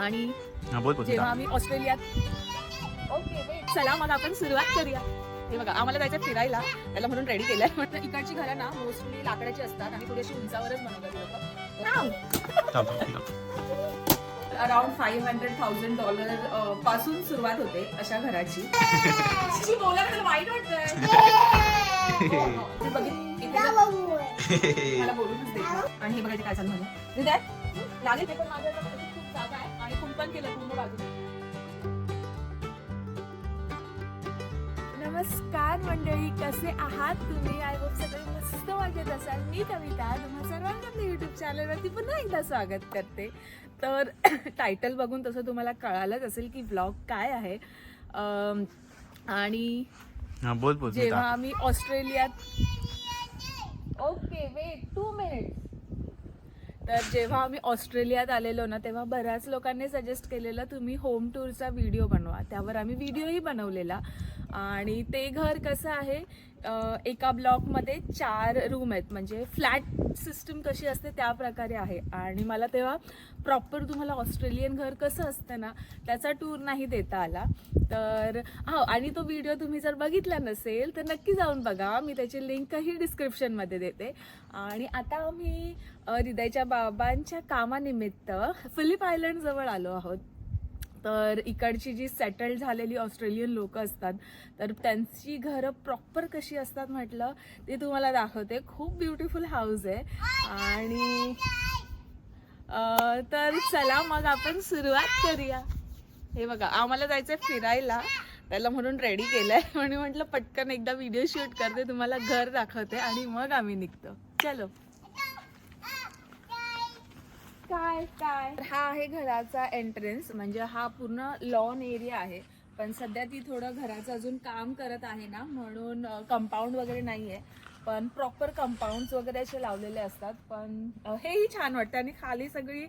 आणि हा जेव्हा आम्ही ऑस्ट्रेलियात ओके वेट चला मग आपण सुरुवात करूया. हे बघा आम्हाला जायचं फिरायला. त्याला म्हणून रेडी केलंय. म्हटलं इकडची घरं ना मोस्टली लाकडाची असतात आणि थोडीशी उंचावरच बनवतात. अराउंड फाईव्ह हंड्रेड थाउजंड डॉलरपासून सुरुवात होते अशा घराची. वाईट वाटतंय. ते बघित- इथे जर- मला बोलूनच देत नाही. आणि हे बघायचे काय चालू लागेल ते पण माझ्या खूप जागा आहे. आणि कुंपण केलं पूर्ण बाजूला. नमस्कार मंडळी कसे आहात तुम्ही? आय होप सगळे मस्त वाटत असाल. मी कविता तुम्हा सर्वांना आपल्या युट्यूब चॅनलवरती पुन्हा एकदा स्वागत करते. तर टायटल बघून तसं तुम्हाला कळालंच असेल की ब्लॉग काय आहे. अम, आणि हा बोल बोल मी जेव्हा. आम्ही ऑस्ट्रेलियात ओके वेट टू मिनिट तर जेव्हा आम्ही ऑस्ट्रेलियात आलेलो ना तेव्हा बऱ्याच लोकांनी सजेस्ट केलेलं तुम्ही होम टूरचा व्हिडिओ बनवा. त्यावर आम्ही व्हिडिओही बनवलेला. आणि ते घर कसं आहे एका ब्लॉकमध्ये चार रूम आहेत. म्हणजे फ्लॅट सिस्टम कशी असते त्या प्रकारे आहे. आणि मला तेव्हा प्रॉपर तुम्हाला ऑस्ट्रेलियन घर कसं असतं ना त्याचा टूर नाही देता आला. तर हा आणि तो व्हिडिओ तुम्ही जर बघितला नसेल तर नक्की जाऊन बघा. मी त्याची लिंकही डिस्क्रिप्शनमध्ये देते. आणि आता आम्ही हृदयाच्या हृदयच्या बाबांच्या कामानिमित्त फिलिप आयलंडजवळ आलो आहोत. तर इकडची जी सेटल झालेली ऑस्ट्रेलियन लोक असतात तर त्यांची घरं प्रॉपर कशी असतात म्हटलं ते तुम्हाला दाखवते. खूप ब्युटिफुल हाऊस आहे. आणि तर चला मग आपण सुरुवात करूया. हे बघा आम्हाला जायचंय फिरायला. त्याला म्हणून रेडी केलंय. म्हणून म्हटलं पटकन एकदा व्हिडिओ शूट करते तुम्हाला घर दाखवते आणि मग आम्ही निघतो. चलो. काय काय? हा आहे घराचा एंट्रन्स म्हणजे हा पूर्ण लॉन एरिया आहे. पण सध्या ती थोडं घराचं अजून काम करत आहे ना म्हणून कंपाऊंड वगैरे नाही आहे पण प्रॉपर कंपाऊंड्स वगैरे असे लावलेले असतात. पण हेही छान वाटतं आणि खाली सगळी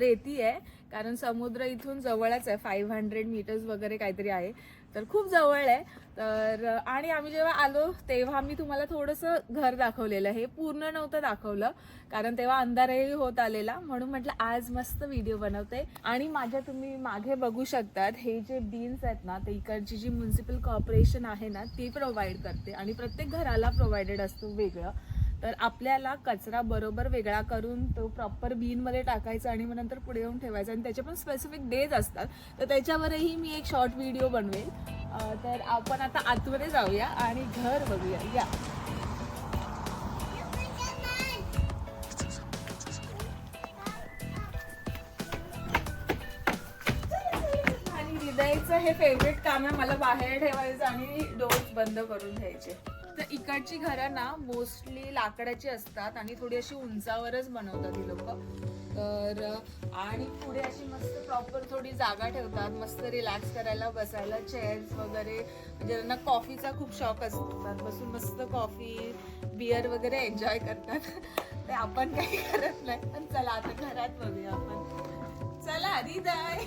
रेती आहे. कारण समुद्र इथून जवळच आहे. फाईव्ह हंड्रेड मीटर्स वगैरे काहीतरी आहे. तर खूप जवळ आहे. तर आणि आम्ही जेव्हा आलो तेव्हा मी तुम्हाला थोडंसं घर दाखवलेलं हे पूर्ण नव्हतं दाखवलं कारण तेव्हा अंधारही होत आलेला. म्हणून म्हटलं आज मस्त व्हिडिओ बनवते. आणि माझ्या तुम्ही मागे बघू शकतात हे जे बीन्स आहेत ना ते इकडची जी म्युन्सिपल कॉर्पोरेशन आहे ना ती प्रोव्हाइड करते. आणि प्रत्येक घराला प्रोव्हाइडेड असतो वेगळं. तर आपल्याला कचरा बरोबर वेगळा करून तो प्रॉपर बीनमध्ये टाकायचा आणि मग नंतर पुढे येऊन ठेवायचा. आणि त्याचे पण स्पेसिफिक डेज असतात. तर त्याच्यावरही मी एक शॉर्ट व्हिडिओ बनवेल. तर आपण आता आतमध्ये जाऊया आणि घर बघूया. या. आणि हृदयचं हे फेवरेट काम आहे मला बाहेर ठेवायचं आणि डोर्स बंद करून घ्यायचे. तर इकडची घरं ना मोस्टली लाकडाची असतात आणि थोडी अशी उंचावरच बनवतात ही लोक. तर आणि पुढे अशी मस्त प्रॉपर थोडी जागा ठेवतात मस्त रिलॅक्स करायला बसायला चेअर्स वगैरे. म्हणजे त्यांना कॉफीचा खूप शौक असतात. बसून मस्त कॉफी बिअर वगैरे एन्जॉय करतात. ते आपण काही करत नाही. पण चला आता घरात बघूया आपण. चला हृदय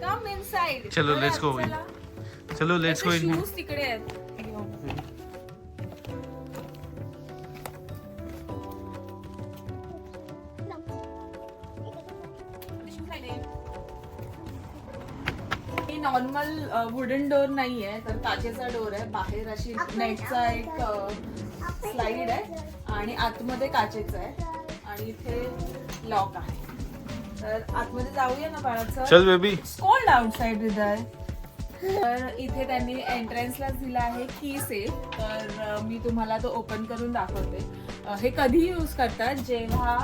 कम इनसाइड चलो, let's go in. चलो. लेट्स गो इन शूज तिकडे आहेत. नॉर्मल वुडन डोर नाही आहे तर काचेचा डोर आहे. बाहेर अशी नेटचा एक स्लाइड आहे आणि आतमध्ये काचेचा आहे. आणि इथे लॉक आहे. तर आतमध्ये जाऊया ना बाळाचं. चल बेबी कोल्ड आउटसाइड हृदय तर इथे त्यांनी एंट्रन्सलाच दिला आहे की सेफ तर मी तुम्हाला तो ओपन करून दाखवते. हे कधी यूज करतात जेव्हा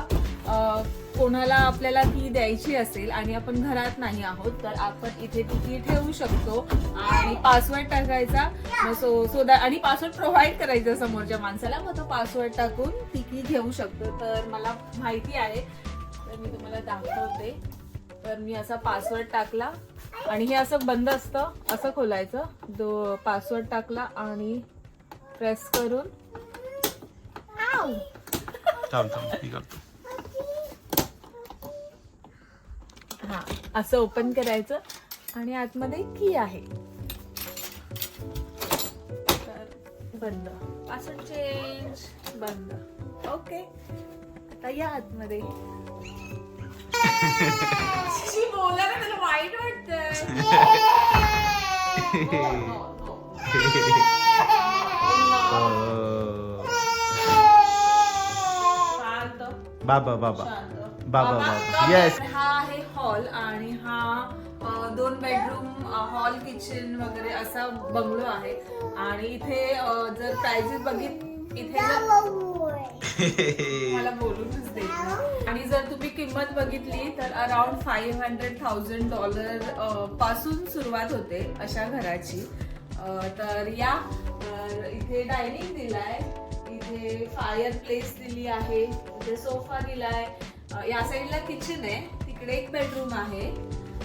कोणाला आपल्याला ती द्यायची असेल आणि आपण घरात नाही आहोत तर आपण इथे ती ठेवू शकतो आणि पासवर्ड टाकायचा. मग सो सो दॅट आणि पासवर्ड प्रोव्हाइड करायचा समोरच्या माणसाला मग तो पासवर्ड टाकून ती घेऊ शकतो. तर मला माहिती आहे. तर मी तुम्हाला दाखवते. तर मी असा पासवर्ड टाकला आणि हे असं बंद असतं असं खोलायचं. जो पासवर्ड टाकला आणि प्रेस करून. हा असं ओपन करायचं आणि आतमध्ये की आहे. तर बंद. पासवर्ड चेंज बंद. ओके आता या आतमध्ये. बोला ना त्याला वाईट वाटतंय शांत बाबा बाबा. बाबा, बाबा. Yes. हा आहे हॉल आणि हा अ, दोन बेडरूम हॉल किचन वगैरे असा बंगलो आहे आणि इथे अ, जर प्राइजेस बघित इथे जर मला बोलूनच आणि जर तुम्ही किंमत बघितली तर अराउंड फाईव्ह हंड्रेड थाउजंड डॉलरपासून सुरुवात होते अशा घराची. तर या इथे डायनिंग दिलाय इथे फायर प्लेस दिली आहे इथे सोफा दिलाय. या साईडला किचन आहे तिकडे एक बेडरूम आहे.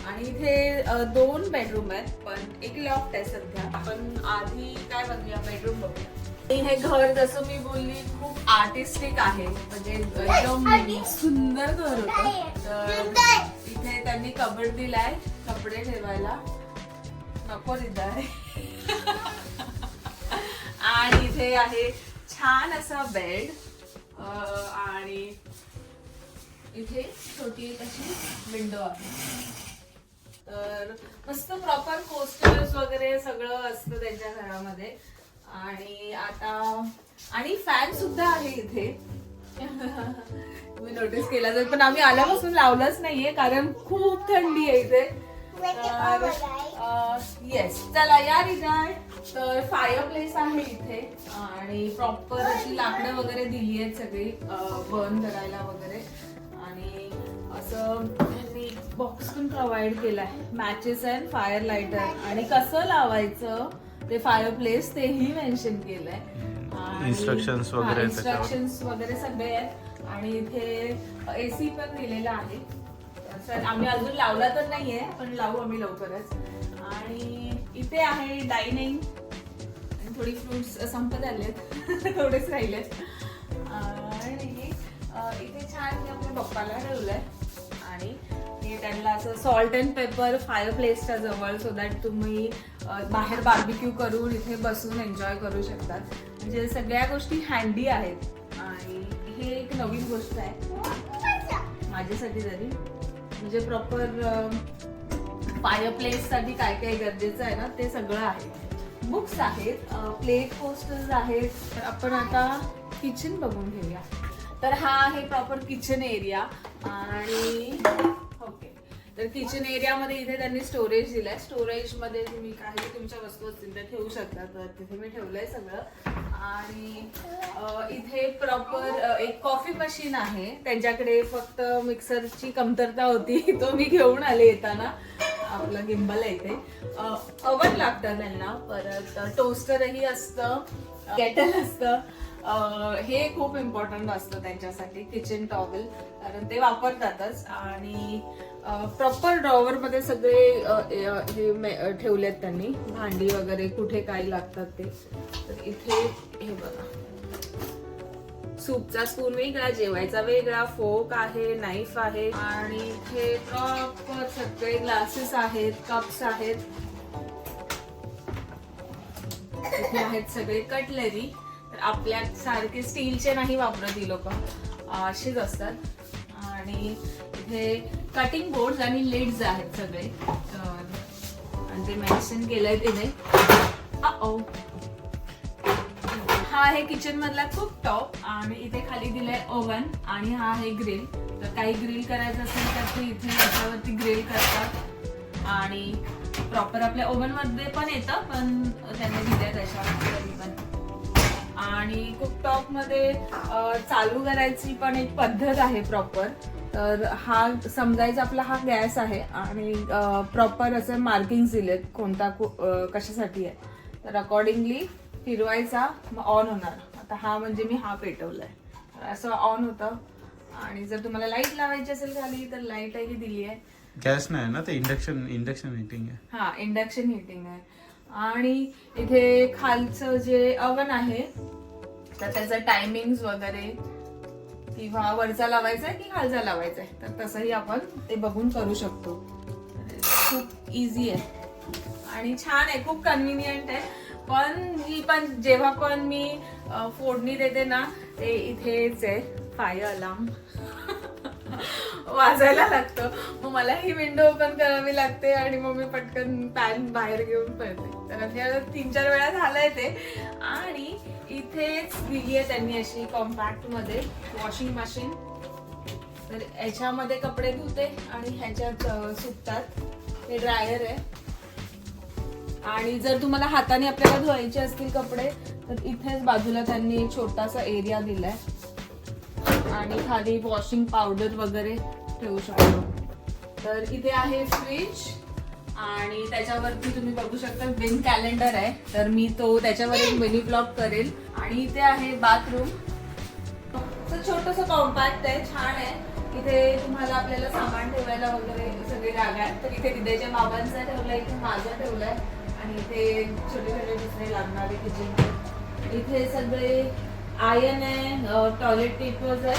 आणि इथे दोन बेडरूम आहेत पण एक लॉफ्ट आहे सध्या. आपण आधी काय बघूया? बेडरूम बघूया. हे घर जसं मी बोलली खूप आर्टिस्टिक आहे. म्हणजे एकदम सुंदर घर होतं. तर इथे त्यांनी कबड दिलाय. कपडे ठेवायला. नको दिलाय आणि इथे आहे छान असा बेड आणि इथे छोटी अशी विंडो आहे. तर मस्त प्रॉपर पोस्टर्स वगैरे सगळं असतं त्यांच्या घरामध्ये. आणि आता आणि फॅन सुद्धा आहे इथे. तुम्ही नोटीस केला तर पण आम्ही आल्यापासून लावलंच नाहीये कारण खूप थंडी आहे इथे. येस चला या रिजाय तर फायर प्लेस आहे इथे. आणि प्रॉपर अशी लाकडं वगैरे दिली आहेत सगळी बर्न करायला वगैरे. आणि असं मी बॉक्स पण प्रोव्हाइड केलाय. मॅचेस अँड फायर लायटर आणि कसं लावायचं? ते फायर प्लेस तेही मेन्शन केलंय. Instructions वगैरे आहेत instructions वगैरे सगळे आहेत. आणि इथे एसी पण दिलेला आहे. आम्ही अजून लावला तर नाहीये पण लावू आम्ही लवकरच. आणि इथे आहे डायनिंग आणि थोडी फ्रुट्स संपत आलेत थोडेच राहिलेत. आणि इथे छान मी आपल्या पप्पाला ठेवलंय त्यांना असं सॉल्ट अँड पेपर फायर प्लेसच्या जवळ सो दॅट तुम्ही बाहेर बार्बिक्यू करून इथे बसून एन्जॉय करू शकतात. म्हणजे सगळ्या गोष्टी हँडी आहेत. आणि हे एक नवीन गोष्ट आहे. माझ्यासाठी तरी. म्हणजे प्रॉपर फायर प्लेस साठी काय काय गरजेचं आहे ना ते सगळं आहे. बुक्स आहेत प्लेट पोस्टर्स आहेत. तर आपण आता किचन बघून घेऊया. तर हा आहे प्रॉपर किचन एरिया आणि ओके. तर किचन एरियामध्ये इथे त्यांनी स्टोरेज दिलाय. स्टोरेजमध्ये तुम्ही काही तुमच्या वस्तू असतील त्या ठेवू शकता. तर तिथे मी ठेवलंय सगळं. आणि इथे प्रॉपर एक कॉफी मशीन आहे. त्यांच्याकडे फक्त मिक्सरची कमतरता होती. तो मी घेऊन आले येताना. आपलं गिंबल आहे इथे अवन लागतं त्यांना. परत टोस्टरही असतं. केटल असतं. हे खूप इम्पॉर्टंट असतं त्यांच्यासाठी किचन टॉवेल कारण ते वापरतातच. आणि प्रॉपर ड्रॉवर मध्ये सगळे हे ठेवलेत त्यांनी. भांडी वगैरे कुठे काय लागतात ते. तर इथे हे बघा. सूपचा स्पून वेगळा जेवायचा वेगळा फोक आहे नाईफ आहे. आणि इथे प्रॉपर सगळे ग्लासेस आहेत कप्स आहेत. इथे आहेत सगळे कटलरी आपल्या सारखे स्टीलचे नाही वापरत ही लोक. असेच असतात. आणि इथे कटिंग बोर्ड आणि लेड्स आहेत सगळे. आणि ते मेन्शन केलंय तिने. हा आहे किचन मधला खूप टॉप आणि इथे खाली दिलंय ओव्हन आणि हा आहे ग्रिल तर काही ग्रिल करायचं असेल तर ते इथे याच्यावरती ग्रिल करतात. आणि प्रॉपर आपल्या ओव्हनमध्ये पण येतं पण त्यांनी दिलंय त्याच्यावरती पण. आणि कुकटॉपमध्ये चालू करायची पण एक पद्धत आहे प्रॉपर. तर हा समजायचा आपला हा गॅस आहे आणि प्रॉपर असे मार्किंग दिलेत कोणता कशासाठी आहे. तर अकॉर्डिंगली फिरवायचा मग ऑन होणार. आता हा म्हणजे मी हा पेटवलाय. असं ऑन होतं. आणि जर तुम्हाला लाइट लावायची असेल खाली तर लाईटही दिली आहे गॅस नाही ना ते इंडक्शन इंडक्शन हिटिंग आहे. हा इंडक्शन हिटिंग आहे. आणि इथे खालचं जे अवन आहे तर त्याचं टायमिंग वगैरे किंवा वरचा लावायचा आहे की खालचा लावायचा आहे? तर तसंही आपण ते बघून करू शकतो. खूप इझी आहे. आणि छान आहे खूप कन्व्हिनियंट आहे. पण मी पण जेव्हा पण मी फोडणी देते ना ते इथेच आहे. फायर अलार्म वाजायला लागतं. मग मला ही विंडो ओपन करावी लागते आणि मग मी पटकन पॅन बाहेर घेऊन पळते. तर तीन चार वेळा झालंय ते. आणि इथेच दिली आहे त्यांनी अशी कॉम्पॅक्टमध्ये वॉशिंग मशीन तर ह्याच्यामध्ये कपडे धुते आणि ह्याच्यात सुकतात. हे ड्रायर आहे. आणि जर तुम्हाला हाताने आपल्याला धुवायचे असतील कपडे तर इथेच बाजूला त्यांनी एक छोटासा एरिया दिलाय. आणि खाली वॉशिंग पावडर वगैरे ठेवू शकतो. तर इथे आहे फ्रीज आणि त्याच्यावरती तुम्ही बघू शकता बिन कॅलेंडर आहे. तर मी तो त्याच्यावर एक मिनी ब्लॉग करेल. आणि इथे आहे बाथरूम छोटस कॉम्पॅक्ट आहे छान आहे. इथे तुम्हाला आपल्याला सामान ठेवायला वगैरे सगळे जागा आहेत. तर इथे हृदयच्या बाबांचा ठेवलाय इथे माझा ठेवलाय. आणि इथे छोटे छोटे दुसरे लागणारे किचन इथे सगळे आयन आहे टॉयलेट पेपर्स आहे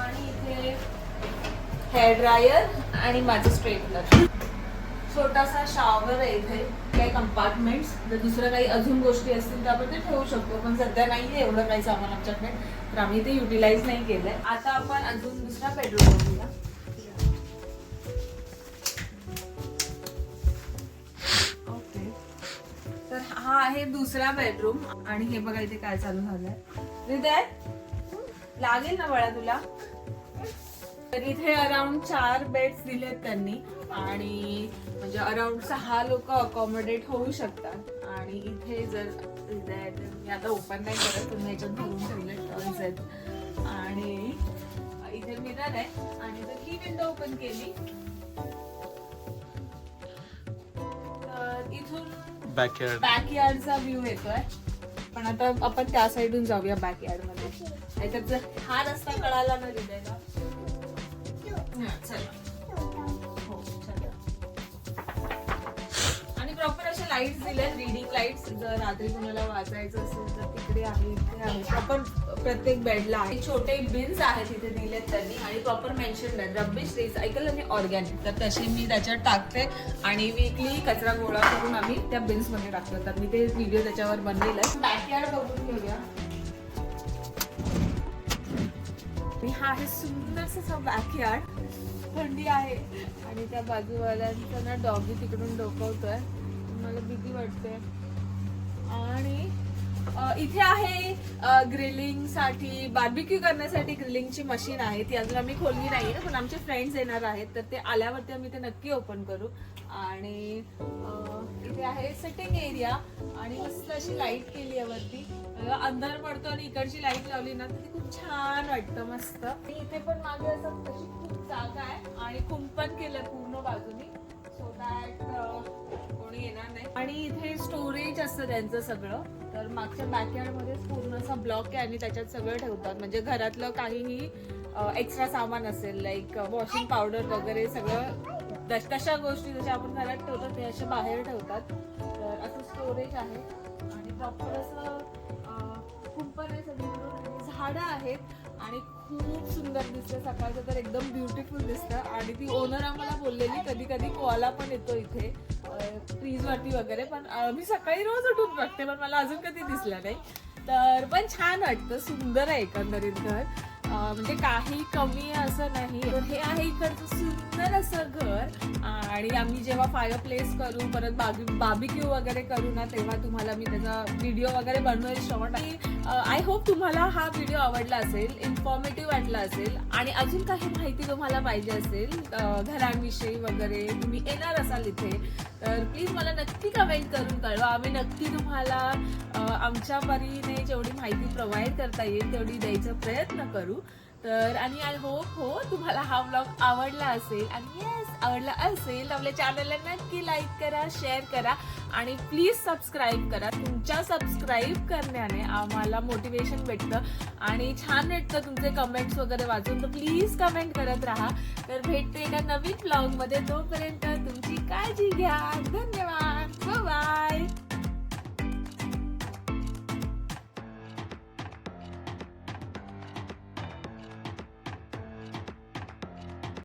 आणि इथे हेअर ड्रायर आणि माझं स्ट्रेटनर छोटासा शॉवर आहे इथे काही कंपार्टमेंट्स जर दुसरं काही अजून गोष्टी असतील तर आपण ते ठेवू शकतो. पण सध्या नाही एवढं काही सामान आमच्याकडे. तर आम्ही ते युटिलाइज नाही केलंय. आता आपण अजून दुसरा बेडरूम बघूया. ओके तर हा आहे दुसरा बेडरूम आणि हे बघा इथे काय चालू झालंय. लागेल ना बाळा तुला? तर इथे अराउंड चार बेड्स दिलेत त्यांनी. आणि म्हणजे अराउंड सहा लोक अकॉमोडेट होऊ शकतात. आणि इथे जर मी आता ओपन नाही करत तुम्ही याच्यात भरून ठेवले टॉयज आहेत. आणि इथे मिरर आहे. आणि जर ही विंडो ओपन केली. तर इथून बॅकयार्ड बॅकयार्डचा व्ह्यू येतोय. पण आता आपण त्या साईडून जाऊया बॅकयार्डमध्ये. नाहीतर जर हा रस्ता कळाला ना चला आणि प्रॉपर अशा लाईट्स दिल्या रीडिंग लाईट्स जर रात्री कोणाला वाचायचं असेल तर तिकडे आहे इथे आहे. प्रॉपर प्रत्येक बेडला आहे. छोटे बिन्स आहेत तिथे दिलेत त्यांनी. आणि प्रॉपर मेन्शन रब्बिश रेस ऐकलं मी ऑर्गॅनिक तर तसे मी त्याच्यात टाकते. आणि वीकली कचरा गोळा करून आम्ही त्या बिन्समध्ये टाकतो. तर मी ते व्हिडिओ त्याच्यावर बनलेला बॅकयार्ड बघून घेऊया. आणि हा आहे सुंदरसा बॅकयार्ड थंडी आहे. आणि त्या बाजूवाल्यांचं ना डॉगी तिकडून डोकवतोय. मला भीती वाटते. आणि इथे आहे ग्रिलिंगसाठी बार्बिक्यू करण्यासाठी ग्रिलिंगची मशीन आहे. ती अजून आम्ही खोलली नाही पण आमचे फ्रेंड्स येणार आहेत. तर ते आल्यावरती आम्ही ते नक्की ओपन करू. आणि इथे आहे सिटिंग एरिया आणि मस्त अशी लाइट केली आहे वरती. अंधार पडतो आणि इकडची लाइट लावली ना तर ती खूप छान वाटतं मस्त. इथे पण मागे असं तशी खूप जागा आहे आणि कुंपण केलं पूर्ण बाजूनी. सो दॅट कोणी येणार नाही. आणि इथे स्टोरेज असतं त्यांचं सगळं. तर मागच्या बॅकयार्ड मध्येच पूर्ण असा ब्लॉक आहे आणि त्याच्यात सगळं ठेवतात. म्हणजे घरातलं काहीही एक्स्ट्रा सामान असेल लाईक वॉशिंग पावडर वगैरे सगळं तशा गोष्टी जशा आपण घरात ठेवतो ते असे बाहेर ठेवतात. तर असं स्टोरेज आहे. आणि प्रॉपर असं झाडं आहेत आणि खूप सुंदर दिसतं सकाळचं तर एकदम ब्युटिफुल दिसतं. आणि ती ओनर आम्हाला बोललेली कधी कधी कोआला पण येतो इथे. ट्रीज वरती वगैरे. पण मी सकाळी रोज उठून बघते पण मला अजून कधी दिसला नाही. तर पण छान वाटतं. सुंदर आहे एकंदरीत घर. म्हणजे काही कमी असं नाही. तर हे आहे इकडचं सुंदर असं घर. आणि आम्ही जेव्हा फायर प्लेस करू परत बाबी बाबिक्यू वगैरे करू ना तेव्हा तुम्हाला मी त्याचा व्हिडिओ वगैरे बनवेल शॉर्ट आणि आय होप तुम्हाला हा व्हिडिओ आवडला असेल इन्फॉर्मेटिव्ह वाटला असेल. आणि अजून काही माहिती तुम्हाला पाहिजे असेल घरांविषयी वगैरे तुम्ही येणार असाल इथे तर प्लीज मला नक्की कमेंट करून कळवा. आम्ही नक्की तुम्हाला आमच्या परीने जेवढी माहिती प्रोव्हाइड करता येईल तेवढी द्यायचा प्रयत्न करू. तर आणि आय होप हो तुम्हाला हा ब्लॉग आवडला असेल. आणि येस आवडला असेल तर आपल्या चॅनलला नक्की लाईक करा शेअर करा आणि प्लीज सबस्क्राईब करा. तुमच्या सबस्क्राईब करण्याने आम्हाला मोटिवेशन भेटतं आणि छान भेटतं तुमचे कमेंट्स वगैरे वाचून. तर प्लीज कमेंट करत राहा. तर भेटते एका नवीन ब्लॉगमध्ये तोपर्यंत तुमची काळजी घ्या. धन्यवाद.